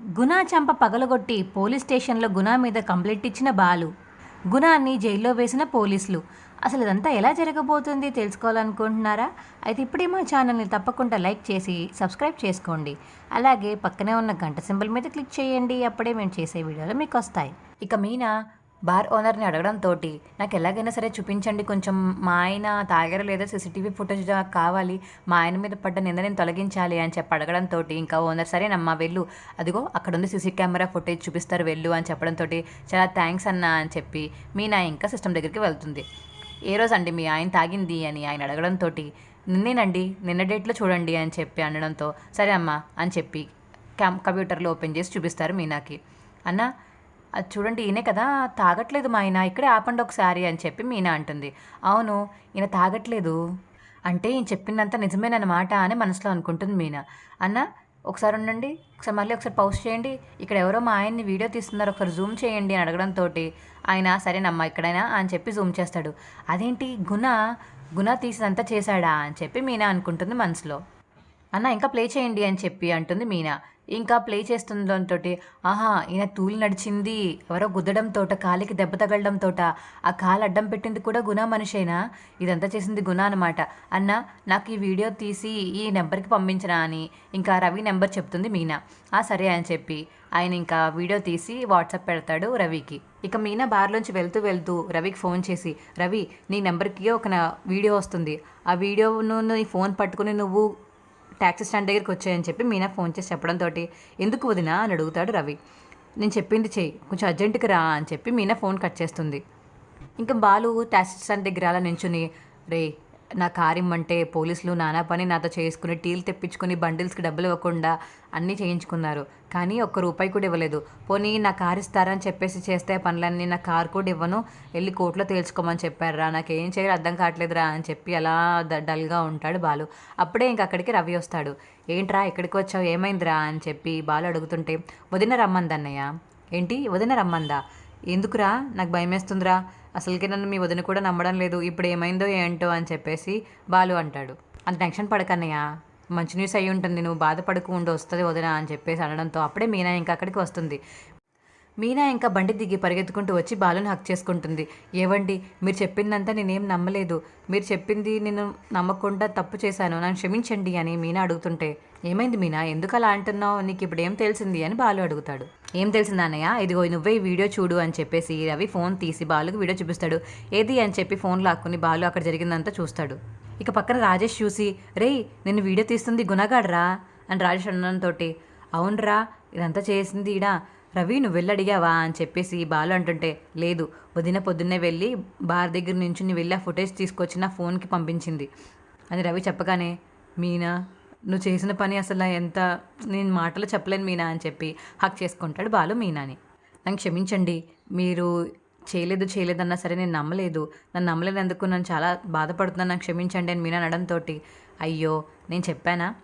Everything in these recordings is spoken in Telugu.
గునా చంప పగలగొట్టి పోలీస్ స్టేషన్లో గునా మీద కంప్లైంట్ ఇచ్చిన బాలు. గుణాన్ని జైల్లో వేసిన పోలీసులు. అసలు ఇదంతా ఎలా జరగబోతుంది తెలుసుకోవాలనుకుంటున్నారా? అయితే ఇప్పుడే మా ఛానల్ని తప్పకుండా లైక్ చేసి సబ్స్క్రైబ్ చేసుకోండి. అలాగే పక్కనే ఉన్న గంట సింబల్ మీద క్లిక్ చేయండి. అప్పుడే మేము చేసే వీడియోలు మీకు వస్తాయి. ఇక మీనా బార్ ఓనర్ని అడగడంతో నాకు ఎలాగైనా సరే చూపించండి కొంచెం మా ఆయన తాగారో లేదో సీసీటీవీ ఫుటేజ్ నాకు కావాలి మా ఆయన మీద పడ్డ నింద నేను తొలగించాలి అని చెప్పి అడగడంతో ఇంకా ఓనర్ సరేనమ్మా వెళ్ళు. అదిగో అక్కడ ఉంది సీసీ కెమెరా ఫుటేజ్ చూపిస్తారు వెళ్ళు అని చెప్పడంతో చాలా థ్యాంక్స్ అన్న అని చెప్పి మీ నా ఇంకా సిస్టమ్ దగ్గరికి వెళ్తుంది. ఏ రోజు అండి మీ ఆయన తాగింది అని ఆయన అడగడంతో నిన్నేనండి నిన్న డేట్లో చూడండి అని చెప్పి అనడంతో సరే అమ్మా అని చెప్పి కంప్యూటర్లో ఓపెన్ చేసి చూపిస్తారు మీనాకి. అన్న అది చూడండి ఈయనే కదా తాగట్లేదు మా ఆయన ఇక్కడే ఆపండి ఒకసారి అని చెప్పి మీనా అంటుంది. అవును ఈయన తాగట్లేదు. అంటే ఈయన చెప్పిందంతా నిజమేనన్నమాట అని మనసులో అనుకుంటుంది మీనా. అన్న ఒకసారి ఉండండి ఒకసారి మళ్ళీ ఒకసారి పౌస్ చేయండి. ఇక్కడ ఎవరో మా ఆయన్ని వీడియో తీస్తున్నారు ఒకసారి జూమ్ చేయండి అని అడగడంతో ఆయన సరేనమ్మా ఇక్కడైనా అని చెప్పి జూమ్ చేస్తాడు. అదేంటి గుణ గుణ తీసినంతా చేశాడా అని చెప్పి మీనా అనుకుంటుంది మనసులో. అన్న ఇంకా ప్లే చేయండి అని చెప్పి అంటుంది మీనా. ఇంకా ప్లే చేస్తుందంతో ఆహా ఈయన తూలి నడిచింది ఎవరో గుద్దడంతో కాలికి దెబ్బ తగలడంతో ఆ కాలు అడ్డం పెట్టింది కూడా గుణ మనిషేనా? ఇదంతా చేసింది గుణ అనమాట అన్న నాకు ఈ వీడియో తీసి ఈ నెంబర్కి పంపించరా అని ఇంకా రవి నెంబర్ చెప్తుంది మీనా. ఆ సరే అని చెప్పి ఆయన ఇంకా వీడియో తీసి వాట్సాప్ పెడతాడు రవికి. ఇక మీనా బార్లోంచి వెళ్తూ వెళ్తూ రవికి ఫోన్ చేసి రవి నీ నెంబర్కి ఒక వీడియో వస్తుంది. ఆ వీడియోను నీ ఫోన్ పట్టుకుని నువ్వు ట్యాక్సీ స్టాండ్ దగ్గరికి వచ్చాయని చెప్పి మీనా ఫోన్ చేసి చెప్పడంతో ఎందుకు వదినా? అని అడుగుతాడు రవి. నేను చెప్పింది చెయ్యి కొంచెం అర్జెంటుకి రా అని చెప్పి మీనా ఫోన్ కట్ చేస్తుంది. ఇంకా బాలు ట్యాక్సీ స్టాండ్ దగ్గర అలా నించుని రే నా కారు ఇమ్మంటే పోలీసులు నానా పని నాతో చేసుకుని టీలు తెప్పించుకుని బండిల్స్కి డబ్బులు ఇవ్వకుండా అన్నీ చేయించుకున్నారు. కానీ ఒక్క రూపాయి కూడా ఇవ్వలేదు. పోనీ నా కారు ఇస్తారని చెప్పేసి చేస్తే పనులన్నీ నా కారు కూడా ఇవ్వను. వెళ్ళి కోర్టులో తేల్చుకోమని చెప్పారా నాకు ఏం చేయాలి అర్థం కావట్లేదురా అని చెప్పి అలా డల్గా ఉంటాడు బాలు. అప్పుడే ఇంక అక్కడికి రవి వస్తాడు. ఏంట్రా ఎక్కడికి వచ్చావు? ఏమైందిరా? అని చెప్పి బాలు అడుగుతుంటే వదిన రమ్మందన్నయ్య. ఏంటి? వదిన రమ్మందా? ఎందుకురా? నాకు భయమేస్తుందిరా. అసలుకి నన్ను మీ వదిన కూడా నమ్మడం లేదు ఇప్పుడు ఏమైందో ఏంటో అని చెప్పేసి బాలు అంటాడు. అంత టెన్షన్ పడకన్నయ్య. మంచి న్యూస్ అయి ఉంటుంది నువ్వు బాధపడకు ఉండి వస్తుంది వదిన అని చెప్పేసి అనడంతో అప్పుడే మీనా ఇంకా అక్కడికి వస్తుంది. మీనా ఇంకా బండి దిగి పరిగెత్తుకుంటూ వచ్చి బాలుని హక్ చేసుకుంటుంది. ఏవండి మీరు చెప్పిందంతా నేనేం నమ్మలేదు. మీరు చెప్పింది నేను నమ్మకుండా తప్పు చేశాను. నన్ను క్షమించండి అని మీనా అడుగుతుంటే ఏమైంది మీనా? ఎందుకు అలా అంటున్నావు? నీకు ఇప్పుడు ఏం తెలిసింది? అని బాలు అడుగుతాడు. ఏం తెలిసింది అన్నయ్య? ఇదిగో నువ్వే ఈ వీడియో చూడు అని చెప్పేసి రవి ఫోన్ తీసి బాలుకి వీడియో చూపిస్తాడు. ఏది? అని చెప్పి ఫోన్ లాక్కుని బాలు అక్కడ జరిగిందంతా చూస్తాడు. ఇక పక్కన రాజేష్ చూసి రేయ్ నిన్ను వీడియో తీస్తుంది గుణగాడ్రా? అని రాజేష్ అనడంతో అవునరా ఇదంతా చేసింది ఈడ. రవి నువ్వు వెళ్ళి అడిగావా అని చెప్పేసి బాలు అంటుంటే లేదు. వదిన పొద్దున్నే వెళ్ళి బార్ దగ్గర నుంచి నువ్వు వెళ్ళి ఆ ఫుటేజ్ తీసుకొచ్చి నా ఫోన్కి పంపించింది. అని రవి చెప్పగానే మీనా నువ్వు చేసిన పని అసలు ఎంత నేను మాటలు చెప్పలేను మీనా అని చెప్పి హక్ చేసుకుంటాడు బాలు మీనాని. నన్ను క్షమించండి. మీరు చేయలేదు చేయలేదన్నా సరే నేను నమ్మలేదు. నన్ను నమ్మలేనందుకు నన్ను చాలా బాధపడుతున్నాను. నాకు క్షమించండి అని మీనా అనడంతో అయ్యో నేను చెప్పానా?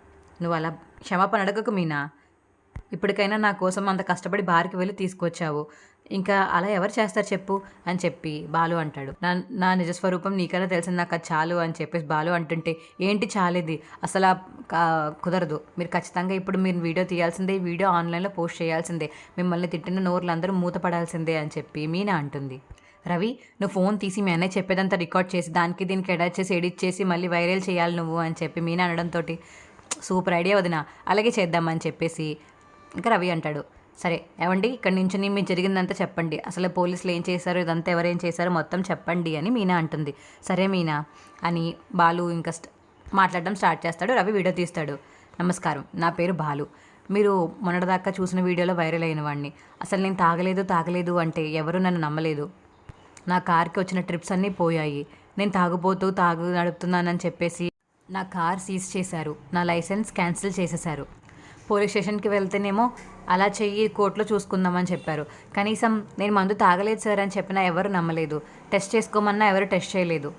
నువ్వు అలా క్షమాపణ అడగకు మీనా. ఇప్పటికైనా నా కోసం అంత కష్టపడి బారికి వెళ్ళి తీసుకొచ్చావు. ఇంకా అలా ఎవరు చేస్తారు చెప్పు? అని చెప్పి బాలు అంటాడు. నా నా నిజస్వరూపం నీకైనా తెలిసింది నాకు అది చాలు అని చెప్పేసి బాలు అంటుంటే ఏంటి చాలేది అసలు కుదరదు. మీరు ఖచ్చితంగా ఇప్పుడు మీరు వీడియో తీయాల్సిందే వీడియో ఆన్లైన్లో పోస్ట్ చేయాల్సిందే. మిమ్మల్ని తిట్టిన నోర్లు అందరూ మూతపడాల్సిందే అని చెప్పి మీనా అంటుంది. రవి నువ్వు ఫోన్ తీసి మీ అన్నయ్య చెప్పేదంతా రికార్డ్ చేసి దానికి దీనికి ఎడిట్ చేసి ఎడిట్ చేసి మళ్ళీ వైరల్ చేయాలి నువ్వు అని చెప్పి మీనా అనడంతో సూపర్ ఐడియా వదిన అలాగే చేద్దామని చెప్పేసి ఇంకా రవి అంటాడు సరే ఏమండి ఇక్కడి నుంచి మీరు జరిగిందంతా చెప్పండి. అసలు పోలీసులు ఏం చేశారు ఇదంతా ఎవరేం చేశారో మొత్తం చెప్పండి అని మీనా అంటుంది. సరే మీనా అని బాలు ఇంకా మాట్లాడడం స్టార్ట్ చేస్తాడు. రవి వీడియో తీస్తాడు. నమస్కారం నా పేరు బాలు. మీరు మొన్నటిదాకా చూసిన వీడియోలో వైరల్ అయిన వాడిని అసలు నేను తాగలేదు తాగలేదు అంటే ఎవరు నన్ను నమ్మలేదు. నా కార్కి వచ్చిన ట్రిప్స్ అన్నీ పోయాయి. నేను తాగుబోతూ తాగు నడుపుతున్నానని చెప్పేసి నా కార్ సీజ్ చేశారు. నా లైసెన్స్ క్యాన్సిల్ చేసేశారు. పోలీస్ స్టేషన్కి వెళ్తేనేమో అలా చెయ్యి కోర్టులో చూసుకుందామని చెప్పారు. కనీసం నేను మందు తాగలేదు సార్ అని చెప్పినా ఎవరు నమ్మలేదు. టెస్ట్ చేసుకోమన్నా ఎవరు టెస్ట్ చేయలేదు.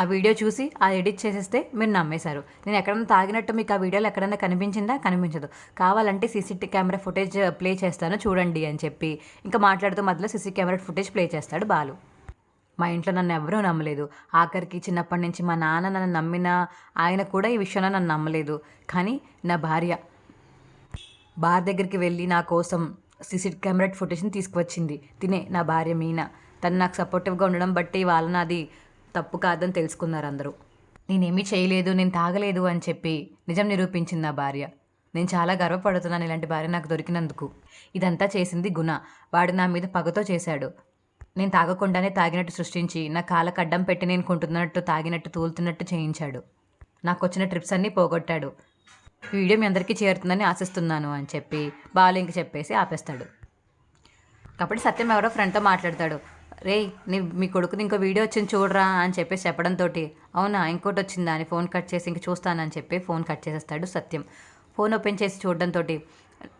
ఆ వీడియో చూసి అది ఎడిట్ చేసేస్తే మీరు నమ్మేశారు. నేను ఎక్కడన్నా తాగినట్టు మీకు ఆ వీడియోలో ఎక్కడన్నా కనిపించిందా? కనిపించదు. కావాలంటే CCT camera footage uh, play చేస్తాను చూడండి అని చెప్పి. ఇంకా మాట్లాడుతూ మధ్యలో సీసీ కెమెరా ఫుటేజ్ ప్లే చేస్తాడు బాలు. మా ఇంట్లో నన్ను ఎవరూ నమ్మలేదు. ఆఖరికి చిన్నప్పటి నుంచి మా నాన్న నన్ను నమ్మిన ఆయన కూడా ఈ విషయంలో నన్ను నమ్మలేదు. కానీ నా భార్య బార్ దగ్గరికి వెళ్ళి నా కోసం సీసీ కెమెరా ఫుటేజ్ని తీసుకువచ్చింది. తినే నా భార్య మీనా. తను నాకు సపోర్టివ్గా ఉండడం బట్టి వాళ్ళ నాది తప్పు కాదని తెలుసుకున్నారు అందరూ. నేనేమీ చేయలేదు నేను తాగలేదు అని చెప్పి నిజం నిరూపించింది నా భార్య. నేను చాలా గర్వపడుతున్నాను ఇలాంటి భార్య నాకు దొరికినందుకు. ఇదంతా చేసింది గుణ. వాడు నా మీద పగతో చేశాడు. నేను తాగకుండానే తాగినట్టు సృష్టించి నా కాళ్ళకు అడ్డం పెట్టి నేను కొంటున్నట్టు తాగినట్టు తూలుతున్నట్టు చేయించాడు. నాకు వచ్చిన ట్రిప్స్ అన్నీ పోగొట్టాడు. వీడియో మీ అందరికీ చేరుతుందని ఆశిస్తున్నాను అని చెప్పి బాలు ఇంక చెప్పేసి ఆపేస్తాడు. కాబట్టి సత్యం ఎవరో ఫ్రెండ్తో మాట్లాడతాడు. రే నీ మీ కొడుకుది ఇంకో వీడియో వచ్చింది చూడరా అని చెప్పేసి చెప్పడంతో అవునా ఇంకోటి వచ్చిందా అని ఫోన్ కట్ చేసి ఇంక చూస్తానని చెప్పి ఫోన్ కట్ చేసేస్తాడు సత్యం. ఫోన్ ఓపెన్ చేసి చూడడంతో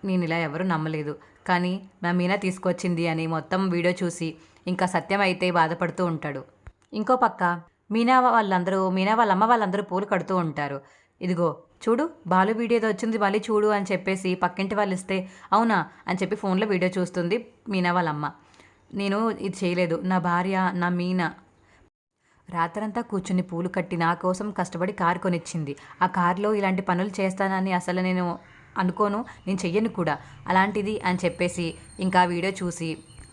నేను ఇలా ఎవరు నమ్మలేదు. కానీ నా మీనా తీసుకొచ్చింది అని మొత్తం వీడియో చూసి ఇంకా సత్యం అయితే బాధపడుతూ ఉంటాడు. ఇంకో పక్క మీనా వాళ్ళందరూ మీనా వాళ్ళ అమ్మ వాళ్ళందరూ పూలు కడుతూ ఉంటారు. ఇదిగో చూడు బాలు వీడియోది వచ్చింది మళ్ళీ చూడు అని చెప్పేసి పక్కింటి వాళ్ళు ఇస్తే అవునా అని చెప్పి ఫోన్లో వీడియో చూస్తుంది మీనా వాళ్ళమ్మ. నేను ఇది చేయలేదు నా భార్య నా మీనా. రాత్రంతా కూర్చుని పూలు కట్టి నా కోసం కష్టపడి కారు కొనిచ్చింది. ఆ కారులో ఇలాంటి పనులు చేస్తానని అసలు నేను అనుకోను నేను చెయ్యను కూడా. అలాంటిది అని చెప్పేసి ఇంకా వీడియో చూసి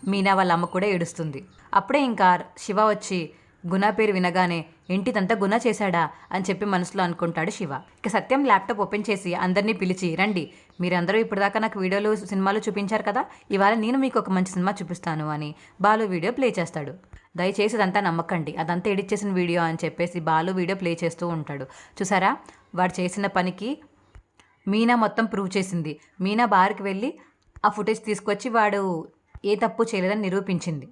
మీనా వాళ్ళ అమ్మ కూడా ఏడుస్తుంది. అప్పుడే ఇంకా శివ వచ్చి గుణ పేరు వినగానే ఇంటిదంతా గుణ చేశాడా అని చెప్పి మనసులో అనుకుంటాడు శివ. ఇక సత్యం ల్యాప్టాప్ ఓపెన్ చేసి అందరినీ పిలిచి రండి మీరందరూ ఇప్పటిదాకా నాకు వీడియోలు సినిమాలు చూపించారు కదా ఇవాళ నేను మీకు ఒక మంచి సినిమా చూపిస్తాను అని బాలు వీడియో ప్లే చేస్తాడు. దయచేసి అదంతా నమ్మకండి అదంతా ఎడిట్ చేసిన వీడియో అని చెప్పేసి బాలు వీడియో ప్లే చేస్తూ ఉంటాడు. చూసారా? వాడు చేసిన పనికి మీనా మొత్తం ప్రూవ్ చేసింది. మీనా బార్కి వెళ్ళి ఆ ఫుటేజ్ తీసుకొచ్చి వాడు ఏ తప్పు చేయలేదని నిరూపించింది.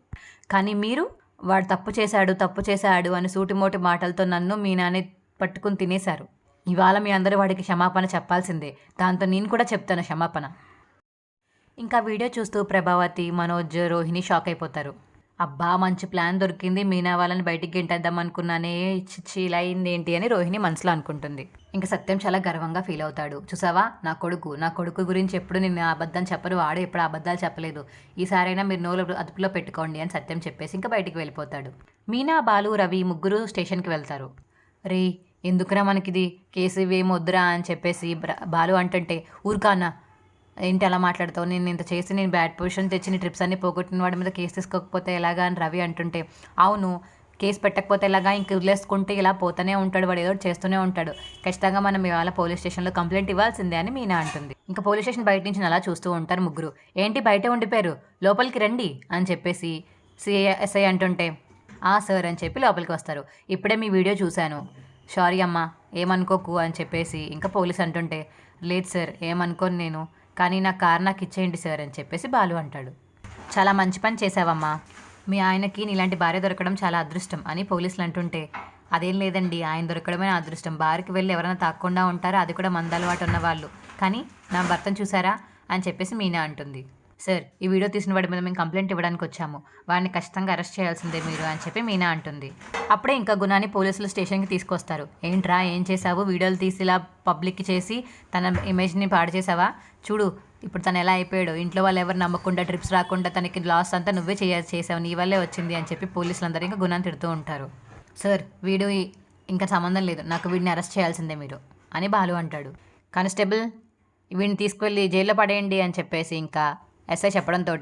కానీ మీరు వాడు తప్పు చేశాడు తప్పు చేశాడు అని సూటిమోటి మాటలతో నన్ను మీ నాని పట్టుకుని తినేశారు. ఇవాళ మీ అందరూ వాడికి క్షమాపణ చెప్పాల్సిందే. దాంతో నేను కూడా చెప్తాను క్షమాపణ. ఇంకా వీడియో చూస్తూ ప్రభావతి మనోజ్ రోహిణి షాక్ అయిపోతారు. అబ్బా మంచి ప్లాన్ దొరికింది. మీనా వాళ్ళని బయటికి గెంటేద్దాం అనుకున్నానే. చిచ్చి ఇలా అయింది ఏంటి అని రోహిణి మనసులో అనుకుంటుంది. ఇంకా సత్యం చాలా గర్వంగా ఫీల్ అవుతాడు. చూసావా? నా కొడుకు నా కొడుకు గురించి ఎప్పుడు నేను అబద్ధం చెప్పరు. వాడు ఎప్పుడు అబద్ధాలు చెప్పలేదు. ఈసారైనా మీరు నోలు అదుపులో పెట్టుకోండి అని సత్యం చెప్పేసి ఇంకా బయటికి వెళ్ళిపోతాడు. మీనా బాలు రవి ముగ్గురు స్టేషన్కి వెళ్తారు. రే ఎందుకురా మనకిది? కేసీవి ఇవేం వద్దురా అని చెప్పేసి బాలు అంటుంటే ఊరుకానా ఏంటి అలా మాట్లాడతావు? నేను ఇంత చేసి నేను బ్యాడ్ పొజిషన్ తెచ్చిన ట్రిప్స్ అన్ని పోగొట్టిన వాడి మీద కేసు తీసుకోకపోతే ఎలాగా అని రవి అంటుంటే అవును కేసు పెట్టకపోతే ఎలాగా? ఇంక వదిలేసుకుంటే ఇలా పోతూనే ఉంటాడు వాడు ఏదో చేస్తూనే ఉంటాడు. ఖచ్చితంగా మనం ఇవాళ పోలీస్ స్టేషన్లో కంప్లైంట్ ఇవ్వాల్సిందే అని మీనా అంటుంది. ఇంకా పోలీస్ స్టేషన్ బయట నుంచి అలా చూస్తూ ఉంటారు ముగ్గురు. ఏంటి బయట ఉండిపోయారు? లోపలికి రండి అని చెప్పేసి సిఏ ఎస్ఐ అంటుంటే ఆ సార్ అని చెప్పి లోపలికి వస్తారు. ఇప్పుడే మీ వీడియో చూశాను. సారీ అమ్మా ఏమనుకోకు అని చెప్పేసి ఇంకా పోలీస్ అంటుంటే లేదు సార్ ఏమనుకోను నేను. కానీ నా కార్ నాకు ఇచ్చేయండి సార్ అని చెప్పేసి బాలు అంటాడు. చాలా మంచి పని చేసావమ్మా మీ ఆయనకి నీలాంటి భార్య దొరకడం చాలా అదృష్టం అని పోలీసులు అంటుంటే అదేం లేదండి ఆయన దొరకడమే నా అదృష్టం. బార్కి వెళ్ళి ఎవరైనా తాకుండా ఉంటారో? అది కూడా మందలవాటు ఉన్న వాళ్ళు కానీ నా భర్తను చూసారా అని చెప్పేసి మీనా అంటుంది. సార్ ఈ వీడియో తీసిన వాడి మీద మేము కంప్లైంట్ ఇవ్వడానికి వచ్చాము. వాడిని ఖచ్చితంగా అరెస్ట్ చేయాల్సిందే మీరు అని చెప్పి మీనా అంటుంది. అప్పుడే ఇంకా గుణాన్ని పోలీసులు స్టేషన్కి తీసుకొస్తారు. ఏంట్రా ఏం చేసావు వీడియోలు తీసి ఇలా పబ్లిక్కి చేసి తన ఇమేజ్ని పాడు చేసావా చూడు ఇప్పుడు తను ఎలా అయిపోయాడు? ఇంట్లో వాళ్ళు ఎవరు నమ్మకుండా ట్రిప్స్ రాకుండా తనకి లాస్ అంతా నువ్వే చేయ చేసావు నీ వల్లే వచ్చింది అని చెప్పి పోలీసులందరూ ఇంకా గుణాన్ని తిడుతూ ఉంటారు. సార్ వీడు ఇంకా సంబంధం లేదు. నాకు వీడిని అరెస్ట్ చేయాల్సిందే మీరు అని బాలు అంటాడు. కానిస్టేబుల్ వీడిని తీసుకువెళ్ళి జైల్లో పడేయండి అని చెప్పేసి ఇంకా ఎస్ఐ చెప్పడంతో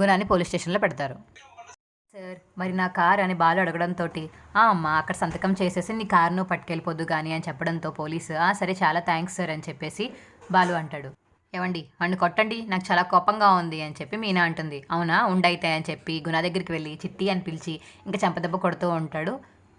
గుణాన్ని పోలీస్ స్టేషన్లో పెడతారు. సార్ మరి నా కార్ అని బాలు అడగడంతో ఆ అమ్మ అక్కడ సంతకం చేసేసి నీ కారును పట్టుకెళ్ళిపోద్దు కానీ అని చెప్పడంతో పోలీసు ఆ సరే చాలా థ్యాంక్స్ సార్ అని చెప్పేసి బాలు అంటాడు. ఏమండి వాడిని కొట్టండి నాకు చాలా కోపంగా ఉంది అని చెప్పి మీనా అంటుంది. అవునా ఉండైతే అని చెప్పి గుణ దగ్గరికి వెళ్ళి చిట్టి అని పిలిచి ఇంకా చెంపదెబ్బ కొడుతూ ఉంటాడు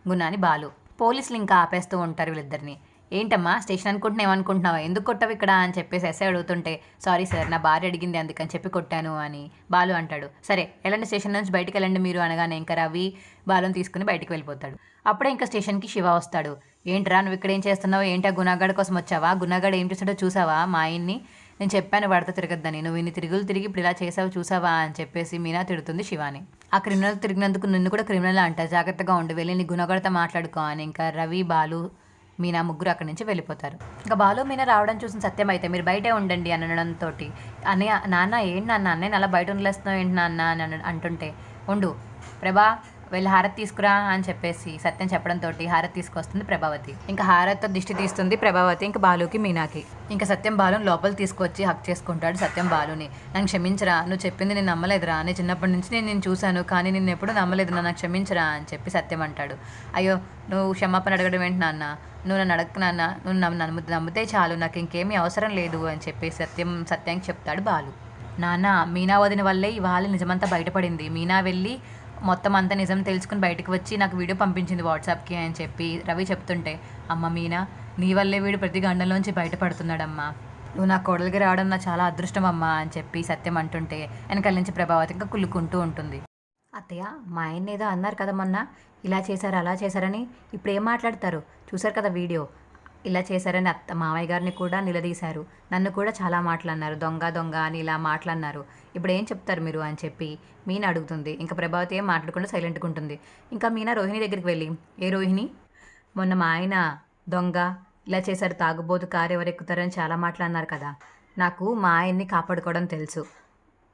గుణాని బాలు. పోలీసులు ఇంకా ఆపేస్తూ ఉంటారు వీళ్ళిద్దరిని. ఏంటమ్మా స్టేషన్ అనుకుంటున్నా ఏమనుకుంటున్నావా? ఎందుకు కొట్టవు ఇక్కడ? అని చెప్పేసి ఎస్ఐ అడుగుతుంటే సారీ సార్ నా భార్య అడిగింది అందుకని చెప్పి కొట్టాను అని బాలు అంటాడు. సరే ఎలాంటి స్టేషన్ నుంచి బయటికి వెళ్ళండి మీరు అనగానే ఇంకా రవి బాలుని తీసుకుని బయటకు వెళ్ళిపోతాడు. అప్పుడే ఇంకా స్టేషన్కి శివ వస్తాడు. ఏంట్రా నువ్వు ఇక్కడ ఏం చేస్తున్నావు? ఏంటా ఆ కోసం వచ్చావా? గుణగాడు ఏం చేస్తాడో చూసావా? మా ఆయన్ని నేను చెప్పాను వాడితో తిరగద్దని. నువ్వు ఇన్ని తిరుగులు తిరిగి ఇప్పుడు ఇలా చేసావు చూసావా? అని చెప్పేసి మీనా తిడుతుంది శివాని. ఆ క్రిమినల్ తిరిగినందుకు నిన్ను కూడా క్రిమినల్ అంట. జాగ్రత్తగా ఉండి. వెళ్ళి నీ గుణగడత మాట్లాడుకో అని ఇంకా రవి బాలు మీనా ముగ్గురు అక్కడి నుంచి వెళ్ళిపోతారు. ఇంకా బాలు మీనా రావడం చూసిన సత్యం అయితే మీరు బయటే ఉండండి అని అనడంతో అన్నయ్య నాన్న ఏంటి నాన్న? అన్నయ్య అలా బయట ఉండలేస్తున్నావు ఏంటి నాన్న? అని అంటుంటే ఉండు ప్రభా వెళ్ళి హారతి తీసుకురా అని చెప్పేసి సత్యం చెప్పడంతో హారతి తీసుకొస్తుంది ప్రభావతి. ఇంకా హారతితో దిష్టి తీస్తుంది ప్రభావతి ఇంకా బాలుకి మీనాకి. ఇంకా సత్యం బాలుని లోపల తీసుకొచ్చి హక్ చేసుకుంటాడు సత్యం బాలుని. నన్ను క్షమించరా నువ్వు చెప్పింది నేను నమ్మలేదురా. నేను చిన్నప్పటి నుంచి నేను నేను చూశాను కానీ నిన్ను ఎప్పుడు నమ్మలేదు నన్ను క్షమించరా అని చెప్పి సత్యం అంటాడు. అయ్యో నువ్వు క్షమాపణ అడగడం ఏంటి నాన్న? నువ్వు నన్ను అడగకు నాన్న. నువ్వు నమ్ము నమ్ము నమ్మితే చాలు నాకు ఇంకేమీ అవసరం లేదు అని చెప్పి సత్యం సత్యానికి చెప్తాడు బాలు. నాన్న మీనా వదిన వల్లే ఇవాళ నిజమంతా బయటపడింది. మీనా వెళ్ళి మొత్తం అంతా నిజం తెలుసుకుని బయటకు వచ్చి నాకు వీడియో పంపించింది వాట్సాప్కి అని చెప్పి రవి చెప్తుంటే అమ్మ మీనా నీ వల్లే వీడు ప్రతి గండంలోంచి బయటపడుతున్నాడమ్మా. నువ్వు నా కోడలికి రావడం నా చాలా అదృష్టం అమ్మా అని చెప్పి సత్యం అంటుంటే వెనకాల నుంచి ప్రభావతి ఇంకా కుళ్ళుకుంటూ ఉంటుంది. అత్తయ్య మా ఆయన ఏదో అన్నారు కదా మొన్న. ఇలా చేశారు అలా చేశారని. ఇప్పుడు ఏం మాట్లాడతారు? చూసారు కదా వీడియో. ఇలా చేశారని అత్త మామయ్య గారిని కూడా నిలదీశారు. నన్ను కూడా చాలా మాట్లాడినారు దొంగ దొంగ అని ఇలా మాట్లాడినారు ఇప్పుడు ఏం చెప్తారు మీరు అని చెప్పి మీనా అడుగుతుంది. ఇంకా ప్రభావతి ఏం మాట్లాడకుండా సైలెంట్గా ఉంటుంది. ఇంకా మీనా రోహిణి దగ్గరికి వెళ్ళి ఏ రోహిణి? మొన్న మా ఆయన దొంగ ఇలా చేశారు. తాగుబోతు కారు ఎవరెక్కుతారని చాలా మాట్లాడినారు కదా. నాకు మా ఆయన్ని కాపాడుకోవడం తెలుసు.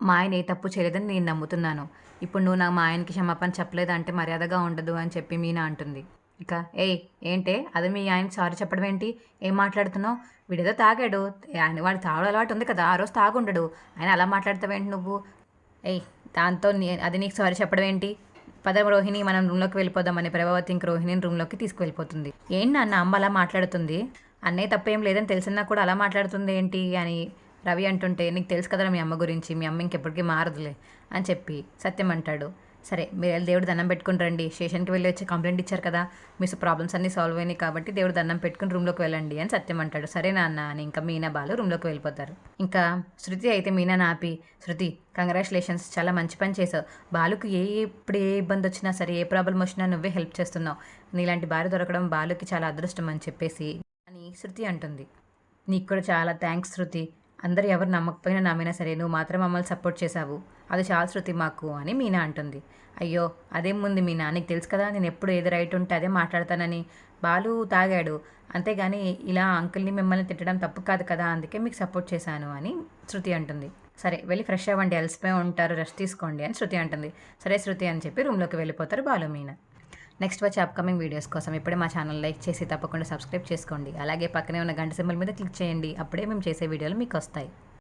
మా ఆయన ఏ తప్పు చేయలేదని నేను నమ్ముతున్నాను. ఇప్పుడు నువ్వు నా మా ఆయనకి క్షమాపణ చెప్పలేదంటే మర్యాదగా ఉండదు అని చెప్పి మీనా అంటుంది. ఇక ఏయ్ ఏంటే? అదే మీ ఆయన సారీ చెప్పడం ఏంటి ఏం మాట్లాడుతున్నావు? వీడేదో తాగాడు. ఆయన వాడు తాగడం అలవాటు ఉంది కదా ఆ రోజు తాగుండడు. ఆయన అలా మాట్లాడతావేంటి నువ్వు? ఏయ్ దాంతో నీ అది నీకు సారీ చెప్పడం ఏంటి పద రోహిణి మనం రూమ్లోకి వెళ్ళిపోదామని ప్రభావతి ఇంక రోహిణిని రూమ్లోకి తీసుకువెళ్ళిపోతుంది. ఏంటి నాన్న అమ్మ అలా మాట్లాడుతుంది? అన్నయ్య తప్పేం లేదని తెలిసినా కూడా అలా మాట్లాడుతుంది ఏంటి అని రవి అంటుంటే నీకు తెలుసు కదా మీ అమ్మ గురించి మీ అమ్మ ఇంకెప్పటికీ మారదులే అని చెప్పి సత్యం అంటాడు. సరే మీరు వెళ్ళి దేవుడు దండం పెట్టుకుని రండి. స్టేషన్కి వెళ్ళి వచ్చి కంప్లైంట్ ఇచ్చారు కదా మీ ప్రాబ్లమ్స్ అన్నీ సాల్వ్ అయినాయి కాబట్టి దేవుడు దండం పెట్టుకుని రూమ్లోకి వెళ్ళండి అని సత్యం అంటాడు. సరే నాన్న అని ఇంకా మీనా బాలు రూమ్లోకి వెళ్ళిపోతారు. ఇంకా శృతి అయితే మీనా నాపి శృతి కంగ్రాచులేషన్స్ చాలా మంచి పని చేసావు. బాలుకు ఏ ఇప్పుడు ఏ ఇబ్బంది వచ్చినా సరే ఏ ప్రాబ్లం వచ్చినా నువ్వే హెల్ప్ చేస్తున్నావు. నీలాంటి భార్య దొరకడం బాలుకి చాలా అదృష్టం అని చెప్పేసి అని శృతి అంటుంది. నీకు కూడా చాలా థ్యాంక్స్ శృతి. అందరు ఎవరు నమ్మకపోయినా నమ్మినా సరే నువ్వు మాత్రం మమ్మల్ని సపోర్ట్ చేశావు. అది చాలా శృతి మాకు అని మీనా అంటుంది. అయ్యో అదేం ముందు మీనా? నీకు తెలుసు కదా నేను ఎప్పుడు ఏది రైట్ ఉంటే అదే మాట్లాడతానని. బాలు తాగాడు. అంతేగాని ఇలా అంకుల్ని మిమ్మల్ని తిట్టడం తప్పు కాదు కదా అందుకే మీకు సపోర్ట్ చేశాను అని శృతి అంటుంది. సరే వెళ్ళి ఫ్రెష్ అవ్వండి అలసిపోయి ఉంటారు రెస్ట్ తీసుకోండి అని శృతి అంటుంది. సరే శృతి అని చెప్పి రూమ్లోకి వెళ్ళిపోతారు బాలు మీనా. నెక్స్ట్ వచ్చే అప్కమింగ్ వీడియోస్ కోసం ఇప్పుడే మా ఛానల్ లైక్ చేసి తప్పకుండా సబ్స్క్రైబ్ చేసుకోండి. అలాగే పక్కనే ఉన్న గంట సింబల్ మీద క్లిక్ చేయండి. అప్పుడే మేము చేసే వీడియోలు మీకు వస్తాయి.